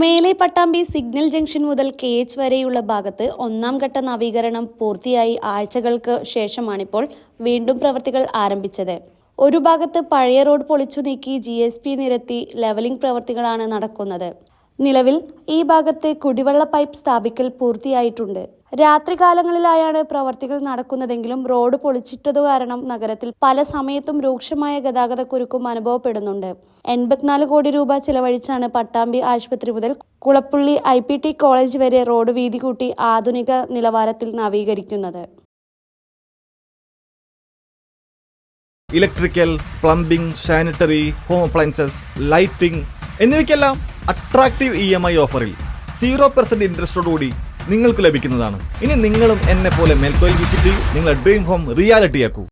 മേലെ Pattambi signal junction മുതൽ K H വരെയുള്ള ഭാഗത്ത് ഒന്നാം ഘട്ട നവീകരണം പൂർത്തിയായി ആഴ്ചകൾക്ക് ശേഷമാണിപ്പോൾ വീണ്ടും പ്രവൃത്തികൾ ആരംഭിച്ചത്. ഒരു ഭാഗത്ത് പഴയ റോഡ് പൊളിച്ചു നീക്കി ജി നിരത്തി ലെവലിംഗ് പ്രവൃത്തികളാണ് നടക്കുന്നത്. നിലവിൽ ഈ ഭാഗത്തെ കുടിവെള്ള പൈപ്പ് സ്ഥാപിക്കൽ പൂർത്തിയായിട്ടുണ്ട്. രാത്രികാലങ്ങളിലായാണ് പ്രവർത്തികൾ നടക്കുന്നതെങ്കിലും റോഡ് പൊളിച്ചിട്ടതു കാരണം നഗരത്തിൽ പല സമയത്തും രൂക്ഷമായ ഗതാഗതക്കുരുക്കും അനുഭവപ്പെടുന്നുണ്ട്. എൺപത്തിനാല് കോടി രൂപ ചിലവഴിച്ചാണ് പട്ടാമ്പി ആശുപത്രി മുതൽ Kulappully I P T college വരെ റോഡ് വീതി കൂട്ടി ആധുനിക നിലവാരത്തിൽ നവീകരിക്കുന്നത്. Electrical plumbing sanitary home appliances lighting എന്നിവയ്ക്കെല്ലാം attractive E M I ഓഫറിൽ സീറോ പെർസെന്റ് ഇൻട്രസ്റ്റോടുകൂടി നിങ്ങൾക്ക് ലഭിക്കുന്നതാണ്. ഇനി നിങ്ങളും എന്നെ പോലെ മേൽക്കോയിൽ വിസിറ്റ് ചെയ്യൂ. നിങ്ങളുടെ ഡ്രീം ഹോം റിയാലിറ്റിയാക്കൂ.